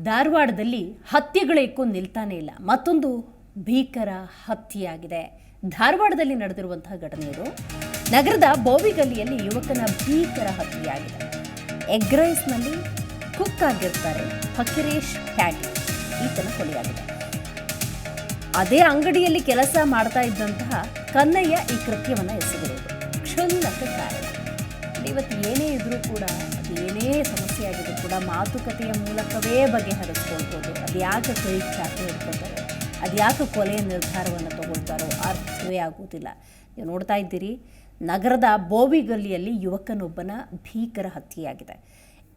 ಧಾರವಾಡದಲ್ಲಿ ಹತ್ಯೆಗಳೇಕೂ ನಿಲ್ತಾನೆ ಇಲ್ಲ. ಮತ್ತೊಂದು ಭೀಕರ ಹತ್ಯೆಯಾಗಿದೆ. ಧಾರವಾಡದಲ್ಲಿ ನಡೆದಿರುವಂತಹ ಘಟನೆ ಇದು. ನಗರದ ಬೋವಿಗಲ್ಲಿಯಲ್ಲಿ ಯುವಕನ ಭೀಕರ ಹತ್ಯೆಯಾಗಿದೆ. ಎಗ್ ರೈಸ್ನಲ್ಲಿ ಕುಕ್ ಆಗಿರ್ತಾರೆ ಫಕೀರೇಶ್ ಪ್ಯಾಟಿ ಈತನ ಕೊಲೆಯಾಗಿದೆ. ಅದೇ ಅಂಗಡಿಯಲ್ಲಿ ಕೆಲಸ ಮಾಡ್ತಾ ಇದ್ದಂತಹ ಕನ್ನಯ್ಯ ಈ ಕೃತ್ಯವನ್ನು ಕಾರಣ ಇವತ್ತು ಏನೇ ಇದ್ರೂ ಕೂಡ ಅದು ಏನೇ ಸಮಸ್ಯೆ ಆಗಿದ್ರು ಕೂಡ ಮಾತುಕತೆಯ ಮೂಲಕವೇ ಬಗೆಹರಿಸ್ಕೊಳ್ಬೋದು. ಅದು ಯಾಕೆ ಕೈ ಚಾಕು ಹಿಡ್ಕೊಳ್ತಾರೆ ಅದು ಯಾಕೆ ಕೊಲೆಯ ನಿರ್ಧಾರವನ್ನು ತಗೊಳ್ತಾರೋ ಅರ್ಥವೇ ಆಗುವುದಿಲ್ಲ ನೀವು ನೋಡ್ತಾ ಇದ್ದೀರಿ, ನಗರದ ಬೋವಿಗಲ್ಲಿಯಲ್ಲಿ ಯುವಕನೊಬ್ಬನ ಭೀಕರ ಹತ್ಯೆಯಾಗಿದೆ.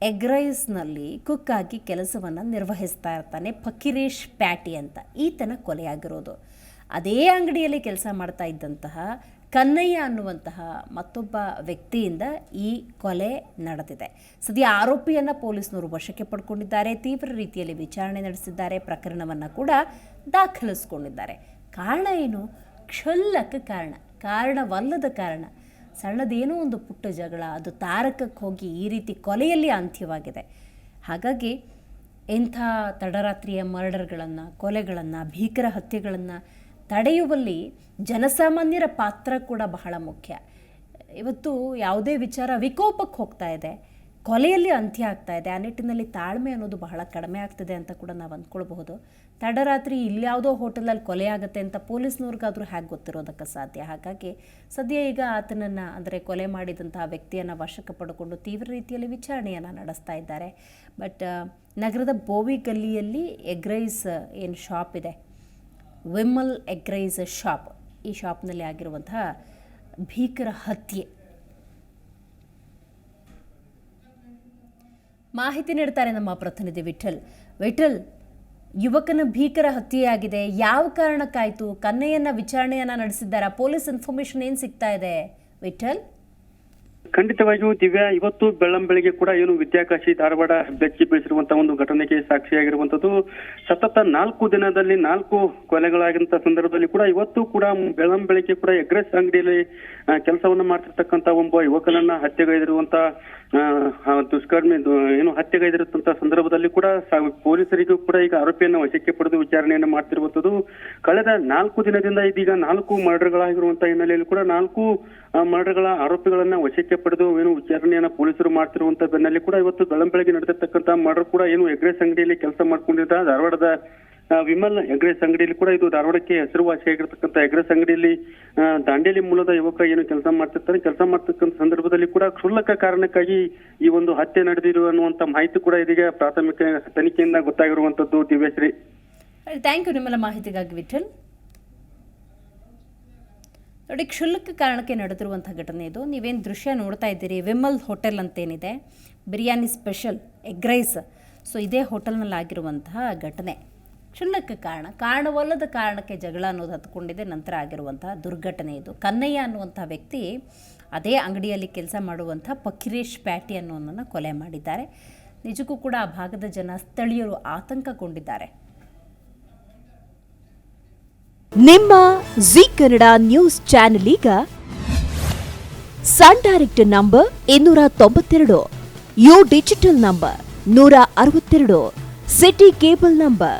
ಎಗ್ ರೈಸ್ನಲ್ಲಿ ಕುಕ್ ಆಗಿ ಕೆಲಸವನ್ನು ನಿರ್ವಹಿಸ್ತಾ ಇರ್ತಾನೆ ಫಕೀರೇಶ್ ಪ್ಯಾಟಿ ಅಂತ. ಈತನ ಕೊಲೆಯಾಗಿರೋದು. ಅದೇ ಅಂಗಡಿಯಲ್ಲಿ ಕೆಲಸ ಮಾಡ್ತಾ ಇದ್ದಂತಹ ಕನ್ನಯ್ಯ ಅನ್ನುವಂತಹ ಮತ್ತೊಬ್ಬ ವ್ಯಕ್ತಿಯಿಂದ ಈ ಕೊಲೆ ನಡೆದಿದೆ. ಸದ್ಯ ಆರೋಪಿಯನ್ನು ಪೊಲೀಸ್ನವರು ವಶಕ್ಕೆ ಪಡ್ಕೊಂಡಿದ್ದಾರೆ. ತೀವ್ರ ರೀತಿಯಲ್ಲಿ ವಿಚಾರಣೆ ನಡೆಸಿದ್ದಾರೆ. ಪ್ರಕರಣವನ್ನು ಕೂಡ ದಾಖಲಿಸಿಕೊಂಡಿದ್ದಾರೆ. ಕಾರಣ ಏನು? ಕ್ಷುಲ್ಲಕ ಕಾರಣ. ಕಾರಣವಲ್ಲದ ಕಾರಣ. ಸಣ್ಣದೇನೋ ಒಂದು ಪುಟ್ಟ ಜಗಳ, ಅದು ತಾರಕಕ್ಕೆ ಹೋಗಿ ಈ ರೀತಿ ಕೊಲೆಯಲ್ಲಿ ಅಂತ್ಯವಾಗಿದೆ. ಹಾಗಾಗಿ ಇಂಥ ತಡರಾತ್ರಿಯ ಮರ್ಡರ್ಗಳನ್ನು, ಕೊಲೆಗಳನ್ನು, ಭೀಕರ ಹತ್ಯೆಗಳನ್ನು ತಡೆಯುವಲ್ಲಿ ಜನಸಾಮಾನ್ಯರ ಪಾತ್ರ ಕೂಡ ಬಹಳ ಮುಖ್ಯ. ಇವತ್ತು ಯಾವುದೇ ವಿಚಾರ ವಿಕೋಪಕ್ಕೆ ಹೋಗ್ತಾ ಇದೆ, ಕೊಲೆಯಲ್ಲಿ ಅಂತ್ಯ ಆಗ್ತಾ ಇದೆ, ಆ ನಿಟ್ಟಿನಲ್ಲಿ ತಾಳ್ಮೆ ಅನ್ನೋದು ಬಹಳ ಕಡಿಮೆ ಆಗ್ತಿದೆ ಅಂತ ಕೂಡ ನಾವು ಅಂದ್ಕೊಳ್ಬಹುದು. ತಡರಾತ್ರಿ ಇಲ್ಯಾವುದೋ ಹೋಟೆಲಲ್ಲಿ ಕೊಲೆ ಆಗುತ್ತೆ ಅಂತ ಪೊಲೀಸ್ನವ್ರಿಗಾದರೂ ಹೇಗೆ ಗೊತ್ತಿರೋದಕ್ಕೆ ಸಾಧ್ಯ? ಹಾಗಾಗಿ ಸದ್ಯ ಈಗ ಆತನನ್ನು ಅಂದರೆ ಕೊಲೆ ಮಾಡಿದಂತಹ ವ್ಯಕ್ತಿಯನ್ನು ವಶಕ್ಕೆ ಪಡ್ಕೊಂಡು ತೀವ್ರ ರೀತಿಯಲ್ಲಿ ವಿಚಾರಣೆಯನ್ನು ನಡೆಸ್ತಾ ಇದ್ದಾರೆ. ಬಟ್ ನಗರದ ಬೋವಿ ಗಲ್ಲಿಯಲ್ಲಿ ಎಗ್ ರೈಸ್ ಏನು ಶಾಪ್ ಇದೆ. ವಿಮಲ್ ಎಗ್ರೈಸ್ ಶಾಪ್, ಈ ಶಾಪ್ನಲ್ಲಿ ಆಗಿರುವಂತಹ ಭೀಕರ ಹತ್ಯೆ. ಮಾಹಿತಿ ನೀಡ್ತಾರೆ ನಮ್ಮ ಪ್ರತಿನಿಧಿ ವಿಠಲ್ ವಿಠಲ್ ಯುವಕನ ಭೀಕರ ಹತ್ಯೆಯಾಗಿದೆ. ಯಾವ ಕಾರಣಕ್ಕಾಯಿತು? ಕನ್ನೆಯನ್ನ ವಿಚಾರಣೆಯನ್ನ ನಡೆಸಿದ್ದಾರಾ? ಪೊಲೀಸ್ ಇನ್ಫಾರ್ಮೇಶನ್ ಏನು ಸಿಗ್ತಾ ಇದೆ? ವಿಠಲ್ ಖಂಡಿತವಾಗಿಯೂ ದಿವ್ಯಾ ಇವತ್ತು ಬೆಳ್ಳಂಬೆಳಿಗ್ಗೆ ಕೂಡ ಏನು ವಿದ್ಯಾಕಾಶಿ ಧಾರವಾಡ ಬೆಚ್ಚಿ ಬೀಳಿಸಿರುವಂತಹ ಒಂದು ಘಟನೆಗೆ ಸಾಕ್ಷಿಯಾಗಿರುವಂತದ್ದು ಸತತ ನಾಲ್ಕು ದಿನದಲ್ಲಿ ನಾಲ್ಕು ಕೊಲೆಗಳಾಗಿಂತ ಸಂದರ್ಭದಲ್ಲಿ ಕೂಡ ಇವತ್ತು ಕೂಡ ಬೆಳ್ಳಂಬೆಳಿಗ್ಗೆ ಕೂಡ ಎಗ್ರೆಸ್ ಅಂಗಡಿಯಲ್ಲಿ ಕೆಲಸವನ್ನ ಮಾಡ್ತಿರ್ತಕ್ಕಂತ ಒಬ್ಬ ಯುವಕನನ್ನ ಹತ್ಯೆಗೈದಿರುವಂತ ಆ, ಆ ದುಷ್ಕರ್ಮಿ ಏನು ಹತ್ಯೆಗೈದಿರುವಂತಹ ಸಂದರ್ಭದಲ್ಲಿ ಕೂಡ ಪೊಲೀಸರಿಗೂ ಕೂಡ ಈಗ ಆರೋಪಿಯನ್ನು ವಶಕ್ಕೆ ಪಡೆದು ವಿಚಾರಣೆಯನ್ನು ಮಾಡ್ತಿರುವಂತದ್ದು ಕಳೆದ ನಾಲ್ಕು ದಿನದಿಂದ ಇದೀಗ ನಾಲ್ಕು ಮರ್ಡರ್ಗಳಾಗಿರುವಂತಹ ಹಿನ್ನೆಲೆಯಲ್ಲಿ ಕೂಡ ನಾಲ್ಕು ಮರ್ಡರ್ಗಳ ಆರೋಪಿಗಳನ್ನ ವಶಕ್ಕೆ ಪಡೆದು ಏನು ವಿಚಾರಣೆಯನ್ನ ಪೊಲೀಸರು ಮಾಡ್ತಿರುವಂತ ಬೆನ್ನಲ್ಲಿ ಕೂಡ ಇವತ್ತು ಬೆಳಂಬೆಳಗ್ಗೆ ನಡೆದಿರ್ತಕ್ಕಂತಹ ಮರ್ಡರ್ ಕೂಡ ಏನು ಎಗ್ರೆಸ್ ಅಂಗಡಿಯಲ್ಲಿ ಕೆಲಸ ಮಾಡ್ಕೊಂಡಿದ್ದ ಧಾರವಾಡದ ವಿಮಲ್ ಎಗ್ರೆಸ್ ಅಂಗಡಿಯಲ್ಲಿ ಕೂಡ ಇದು ಧಾರವಾಡಕ್ಕೆ ಹೆಸರುವಾಸಿಯಾಗಿರ್ತಕ್ಕಂಥ ಎಗ್ರೆಸ್ ಅಂಗಡಿಯಲ್ಲಿ ದಾಂಡೇಲಿ ಮೂಲದ ಯುವಕ ಏನು ಕೆಲಸ ಮಾಡ್ತಿರ್ತಾನೆ ಕೆಲಸ ಮಾಡ್ತಕ್ಕಂಥ ಸಂದರ್ಭದಲ್ಲಿ ಕೂಡ ಕ್ಷುಲ್ಲಕ ಕಾರಣಕ್ಕಾಗಿ ಈ ಒಂದು ಹತ್ಯೆ ನಡೆದಿರುವ ಅನ್ನುವಂತ ಮಾಹಿತಿ ಕೂಡ ಇದೀಗ ಪ್ರಾಥಮಿಕ ತನಿಖೆಯಿಂದ ಗೊತ್ತಾಗಿರುವಂತದ್ದು ದಿವ್ಯಶ್ರೀ. ಥ್ಯಾಂಕ್ ಯು ನಿಮ್ಮೆಲ್ಲ ಮಾಹಿತಿಗಾಗಿ ವಿಠಲ್. ನೋಡಿ, ಕ್ಷುಲ್ಲಕ ಕಾರಣಕ್ಕೆ ನಡೆದಿರುವಂಥ ಘಟನೆ ಇದು. ನೀವೇನು ದೃಶ್ಯ ನೋಡ್ತಾ ಇದ್ದೀರಿ? Vimal hotel ಅಂತೇನಿದೆ. Biryani special egg rice so, ಇದೇ ಹೋಟೆಲ್ನಲ್ಲಿ ಆಗಿರುವಂತಹ ಘಟನೆ. ಕ್ಷುಲ್ಲಕ ಕಾರಣ ಕಾರಣವಲ್ಲದ ಕಾರಣಕ್ಕೆ ಜಗಳ ಅನ್ನೋದು ಹತ್ಕೊಂಡಿದೆ, ನಂತರ ಆಗಿರುವಂತಹ ದುರ್ಘಟನೆ ಇದು. ಕನ್ನಯ್ಯ ಅನ್ನುವಂಥ ವ್ಯಕ್ತಿ ಅದೇ ಅಂಗಡಿಯಲ್ಲಿ ಕೆಲಸ ಮಾಡುವಂಥ ಪಕ್ಕಿರೇಶ್ ಪ್ಯಾಟಿ ಅನ್ನೋನನ್ನು ಕೊಲೆ ಮಾಡಿದ್ದಾರೆ. ನಿಜಕ್ಕೂ ಕೂಡ ಆ ಭಾಗದ ಜನ ಸ್ಥಳೀಯರು ಆತಂಕಗೊಂಡಿದ್ದಾರೆ. ನಿಮ್ಮ ಜಿ ಕನ್ನಡ ನ್ಯೂಸ್ ಚಾನೆಲ್ ಈಗ ಸನ್ ಡೈರೆಕ್ಟ್ ನಂಬರ್ ಇನ್ನೂರ ತೊಂಬತ್ತೆರಡು, ಯು ಡಿಜಿಟಲ್ ನಂಬರ್ ನೂರ ಅರವತ್ತೆರಡು, ಸಿಟಿ ಕೇಬಲ್ ನಂಬರ್